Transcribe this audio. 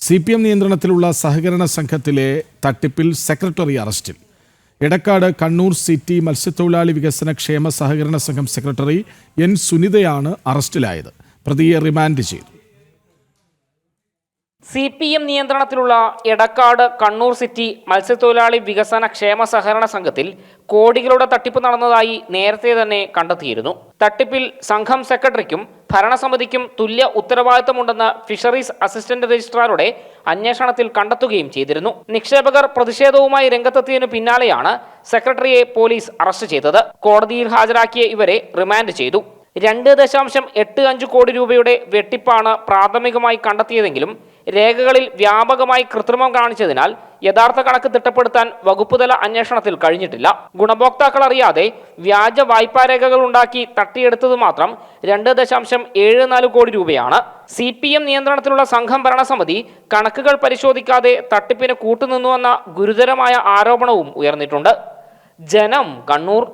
C P M നിയന്ത്രണത്തിലുള്ള സഹകരണ സംഘത്തിലെ തട്ടിപ്പിൽ സെക്രട്ടറി അറസ്റ്റിൽ. എടക്കാട് കണ്ണൂർ സിറ്റി മത്സ്യത്തൊഴിലാളി വികസന ക്ഷേമ സഹകരണ സംഘം സെക്രട്ടറി എൻ സുനിതയാണ് അറസ്റ്റിലായത്. പ്രതിയെ റിമാൻഡ് ചെയ്തു. സി പി എം നിയന്ത്രണത്തിലുള്ള എടക്കാട് കണ്ണൂർ സിറ്റി മത്സ്യത്തൊഴിലാളി വികസന ക്ഷേമ സഹകരണ സംഘത്തിൽ കോടികളുടെ തട്ടിപ്പ് നടന്നതായി നേരത്തെ തന്നെ കണ്ടെത്തിയിരുന്നു. തട്ടിപ്പിൽ സംഘം സെക്രട്ടറിക്കും ഭരണസമിതിക്കും തുല്യ ഉത്തരവാദിത്തമുണ്ടെന്ന് ഫിഷറീസ് അസിസ്റ്റന്റ് രജിസ്ട്രാറുടെ അന്വേഷണത്തിൽ കണ്ടെത്തുകയും ചെയ്തിരുന്നു. നിക്ഷേപകർ പ്രതിഷേധവുമായി രംഗത്തെത്തിയതിനു പിന്നാലെയാണ് സെക്രട്ടറിയെ പോലീസ് അറസ്റ്റ് ചെയ്തത്. കോടതിയിൽ ഹാജരാക്കിയ ഇവരെ റിമാൻഡ് ചെയ്തു. രണ്ട് ദശാംശം എട്ട് അഞ്ച് കോടി രൂപയുടെ വെട്ടിപ്പാണ് പ്രാഥമികമായി കണ്ടെത്തിയതെങ്കിലും രേഖകളിൽ വ്യാപകമായി കൃത്രിമം കാണിച്ചതിനാൽ യഥാർത്ഥ കണക്ക് തിട്ടപ്പെടുത്താൻ വകുപ്പുതല അന്വേഷണത്തിൽ കഴിഞ്ഞിട്ടില്ല. ഗുണഭോക്താക്കൾ അറിയാതെ വ്യാജ വായ്പാ രേഖകൾ ഉണ്ടാക്കി തട്ടിയെടുത്തത് മാത്രം രണ്ട് ദശാംശം ഏഴ് നാല് കോടി രൂപയാണ്. സി പി എം നിയന്ത്രണത്തിലുള്ള സംഘം ഭരണസമിതി കണക്കുകൾ പരിശോധിക്കാതെ തട്ടിപ്പിന് കൂട്ടുനിന്നുവെന്ന ഗുരുതരമായ ആരോപണവും ഉയർന്നിട്ടുണ്ട്. ജനം കണ്ണൂർ